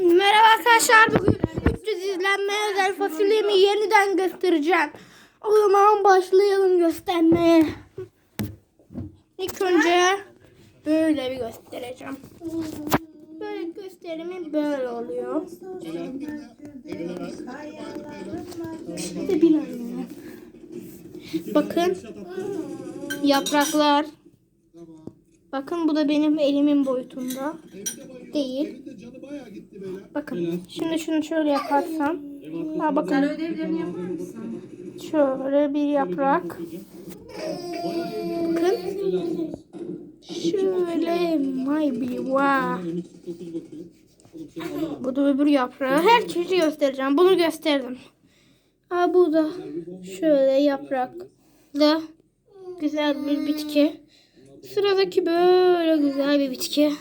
Merhaba arkadaşlar bugün 300 izlenmeye özel fasulyemi yeniden göstereceğim. O zaman başlayalım göstermeye. İlk önce böyle bir göstereceğim. Böyle gösterimi böyle oluyor. İşte anne. Bakın yapraklar. Bakın bu da benim elimin boyutunda. Değil. Bakın şimdi şunu şöyle yaparsam. Ha bakın Ödevlerini yapar mısın? şöyle bir yaprak. Bakın. Şöyle maybe wow. Bu da öbür yaprağı. Her çeşidi göstereceğim. Bunu gösterdim. Ha bu da şöyle yapraklı güzel bir bitki. Sıradaki böyle güzel bir bitki.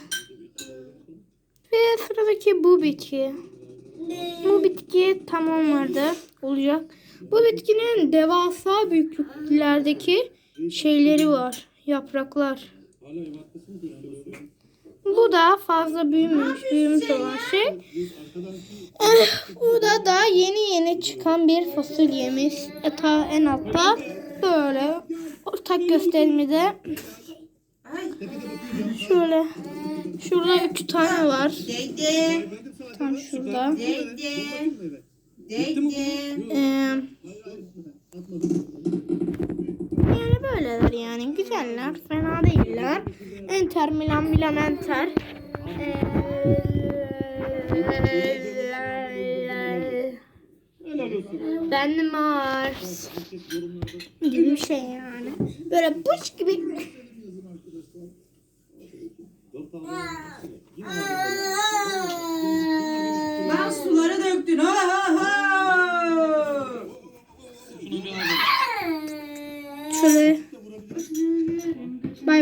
Ve sıradaki bu bitki. Bu bitki tamam vardı. Olacak. Bu bitkinin devasa büyüklüklerdeki şeyleri var. Yapraklar. Bu da fazla büyümüş, büyümüş olan şey. Bu da da yeni yeni çıkan bir fasulyemiz. Eta en altta böyle ortak gösterimde şöyle şurada üç tane var. Dede, Tam şurada. dede, dede. Ee, yani böyleler yani güzeller fena değiller. Enter Milan Milan Enter. Ee, ben Mars gibi bir şey yani. Böyle buş gibi. Suları döktün. Ha ha ha. Şöyle. Bay